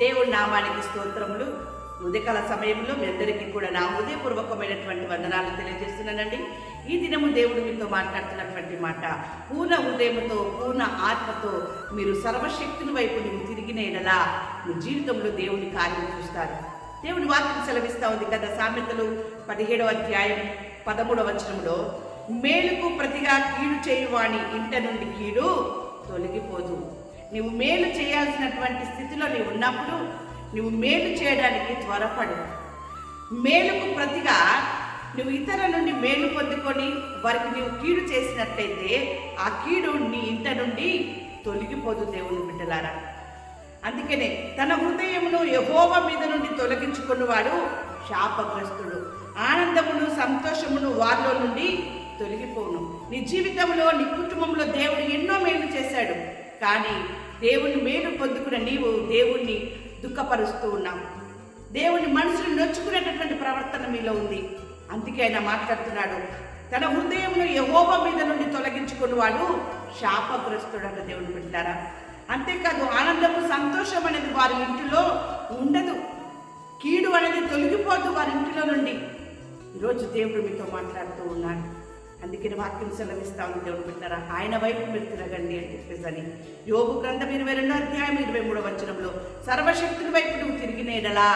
దేవుడి నామానికి స్తోత్రములు. ఉదయకాల సమయంలో మీ అందరికీ కూడా నా హృదయపూర్వకమైనటువంటి వందనాలు తెలియజేస్తున్నానండి. ఈ దినము దేవుడు మీతో మాట్లాడుతున్నటువంటి మాట పూర్ణ ఉదయముతో పూర్ణ ఆత్మతో మీరు సర్వశక్తుని వైపు నువ్వు తిరిగిన మీ జీవితంలో దేవుని కార్యం చూస్తారు. దేవుని వాక్యం సెలవిస్తా ఉంది కదా సామెతలు పదిహేడవ అధ్యాయం పదమూడవ వచనంలో మేలుకు ప్రతిగా కీడు చేయువాణి ఇంట నుండి కీడు తొలగిపోదు. నువ్వు మేలు చేయాల్సినటువంటి స్థితిలో నీవు ఉన్నప్పుడు నువ్వు మేలు చేయడానికి త్వరపడు. మేలుకు ప్రతిగా నువ్వు ఇతరుల నుండి మేలు పొందుకొని వారికి నీవు కీడు చేసినట్లయితే ఆ కీడు నీ ఇంట నుండి తొలగిపోదు దేవుని బిడ్డలారా. అందుకనే తన హృదయమును యహోవ మీద నుండి తొలగించుకున్నవాడు శాపగ్రస్తుడు. ఆనందమును సంతోషమును వారిలో నుండి తొలగిపోను నీ జీవితంలో నీ కుటుంబంలో దేవుడు ఎన్నో మేలు చేశాడు. కానీ దేవుని మేలు పొందుకున్న నీవు దేవుణ్ణి దుఃఖపరుస్తూ ఉన్నావు. దేవుని మనసును నొచ్చుకునేటటువంటి ప్రవర్తన మీలో ఉంది. అందుకే ఆయన మాట్లాడుతున్నాడు. తన హృదయంలో యహోబ మీద నుండి తొలగించుకున్నవాడు శాపగ్రస్తుడట దేవుని పెట్టారా అంతేకాదు ఆనందము సంతోషం అనేది వారి ఇంటిలో ఉండదు. కీడు అనేది తొలగిపోదు వారి ఇంటిలో నుండి. ఈరోజు దేవుడు మీతో మాట్లాడుతూ ఉన్నాడు. అందుకని వాక్యం సెలవిస్తా ఉంది దేవుడు పెట్టారా ఆయన వైపు మీరు తిరగండి అని చెప్పేసి అని యోగు గ్రంథం ఇరవై రెండో అధ్యాయం ఇరవై మూడో వచనంలో సర్వశక్తుని వైపు నువ్వు తిరిగినేడలా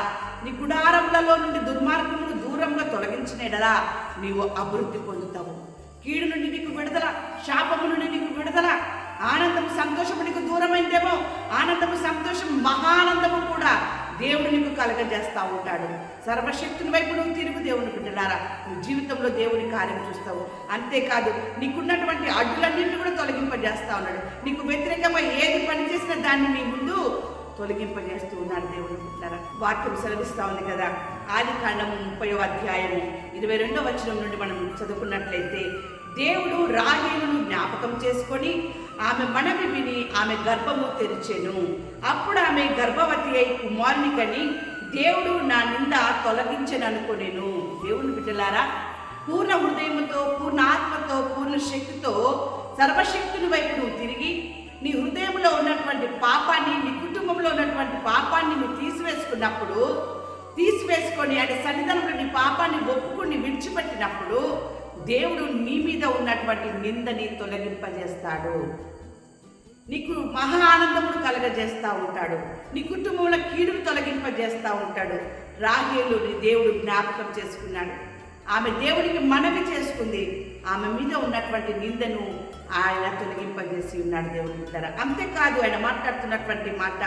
నీ గుడారములలో నుండి దుర్మార్గమును దూరంగా తొలగించినేడలా నీవు అభివృద్ధి పొందుతావు. కీడు నుండి నీకు విడుదల శాపము నుండి నీకు విడుదల ఆనందము సంతోషము నీకు దూరమైందేమో ఆనందము సంతోషం మహానందము కూడా దేవుడు నీకు కలగజేస్తూ ఉంటాడు. సర్వశక్తుని వైపు నువ్వు తిరుగు దేవుని బిడ్డలారా. నువ్వు జీవితంలో దేవుని కార్యం చూస్తావు. అంతేకాదు నీకున్నటువంటి అడ్డులన్నింటినీ కూడా తొలగింపజేస్తా ఉన్నాడు. నీకు వ్యతిరేకంగా ఏది పని చేసినా దాన్ని నీ ముందు తొలగింపజేస్తూ ఉన్నాడు దేవుని బిడ్డలారా. వాక్యం సెలవిస్తూ ఉంది కదా. ఆది కాండము ముప్పై అధ్యాయము ఇరవై రెండో వచనం నుండి మనం చదువుకున్నట్లయితే దేవుడు రాహేలును జ్ఞాపకం చేసుకొని ఆమె మనవి విని ఆమె గర్భము తెరిచెను. అప్పుడు ఆమె గర్భవతి అయి కుమారుని కని దేవుడు నా నింద తొలగించననుకునేను. దేవుని బిడ్డలారా పూర్ణ హృదయముతో పూర్ణ ఆత్మతో పూర్ణ శక్తితో సర్వశక్తుని వైపు నువ్వు తిరిగి నీ హృదయంలో ఉన్నటువంటి పాపాన్ని నీ కుటుంబంలో ఉన్నటువంటి పాపాన్ని నువ్వు తీసివేసుకున్నప్పుడు తీసివేసుకొని ఆయన సన్నిధానంలో నీ పాపాన్ని ఒప్పుకొని విడిచిపెట్టినప్పుడు దేవుడు నీ మీద ఉన్నటువంటి నిందని తొలగింపజేస్తాడు. నీకు మహా ఆనందమును కలగజేస్తూ ఉంటాడు. నీ కుటుంబంలో కీడును తొలగింపజేస్తూ ఉంటాడు. రాహేలు దేవుడు జ్ఞాపకం చేసుకున్నాడు. ఆమె దేవుడికి మనవి చేసుకుంది. ఆమె మీద ఉన్నటువంటి నిందను ఆయన తొలగింపజేసి ఉన్నాడు దేవుడి బిడ్డ అంతేకాదు ఆయన మాట్లాడుతున్నటువంటి మాట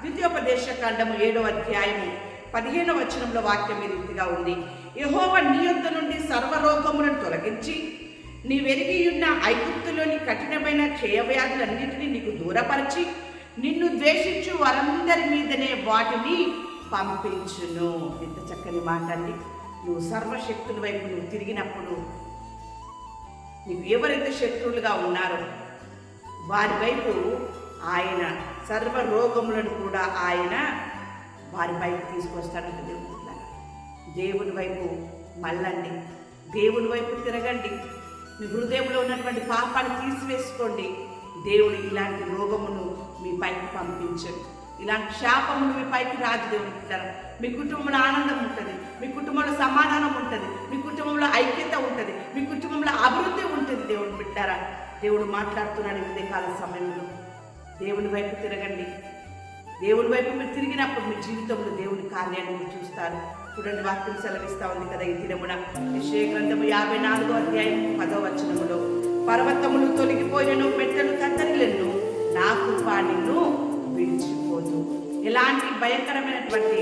ద్వితీయోపదేశ కాండము ఏడవ అధ్యాయము పదిహేనవ వచనంలో వాక్యం ఈ రీతిగా ఉంది. యహోవ నీ యొద్ద నుండి సర్వరోగములను తొలగించి నీ వెరిగి ఉన్న ఐగుప్తులోని కఠినమైన క్షయవ్యాధులన్నింటినీ నీకు దూరపరిచి నిన్ను ద్వేషించు వారందరి మీదనే వాటిని పంపించును. ఎంత చక్కని మాట అండి. నువ్వు సర్వశక్తుల వైపు నువ్వు తిరిగినప్పుడు నీకు ఎవరైతే శత్రువులుగా ఉన్నారో వారి వైపు ఆయన సర్వ రోగములను కూడా ఆయన వారి వైపు తీసుకొస్తాడంట దేవుడు దేవుని వైపు మళ్ళండి. దేవుని వైపు తిరగండి. మీ హృదయంలో ఉన్నటువంటి పాపాన్ని తీసివేసుకోండి. దేవుడు ఇలాంటి రోగమును మీ పైకి పంపించండి. ఇలాంటి శాపమును మీ పైకి రాజు దేవుడు మీ కుటుంబంలో ఆనందం ఉంటుంది. మీ కుటుంబంలో సమాధానం ఉంటుంది. మీ కుటుంబంలో ఐక్యత ఉంటుంది. మీ కుటుంబంలో అభివృద్ధి ఉంటుంది దేవుడు పెట్టారా దేవుడు మాట్లాడుతున్నాడు ఈ ఉదయకాల సమయంలో దేవుని వైపు తిరగండి. దేవుని వైపు మీరు తిరిగినప్పుడు మీ జీవితంలో దేవుని కార్యాన్ని మీరు చూస్తారు. చూడండి వాక్యం సెలవిస్తా ఉంది కదా ఈ దినమున. విషయ గ్రంథము యాభై నాలుగో అధ్యాయం పదో వచనములో పర్వతములు తొలగిపోయినను పెట్టెలు కత్తరిలను నా కృప నిన్ను విడిచిపోదు. ఎలాంటి భయంకరమైనటువంటి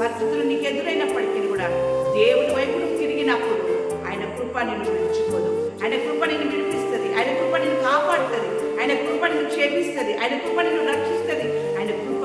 పరిస్థితులు నీకు ఎదురైనప్పటికీ కూడా దేవుని వైపు తిరిగినప్పుడు ఆయన కృప నిన్ను విడిచిపోదు. ఆయన కృప నిన్ను విడిపిస్తుంది. ఆయన కృప నిన్ను కాపాడుతుంది. ఆయన కృప నిన్ను క్షేమిస్తుంది. ఆయన కృప నిన్ను రక్షిస్తుంది. ఆయన కృప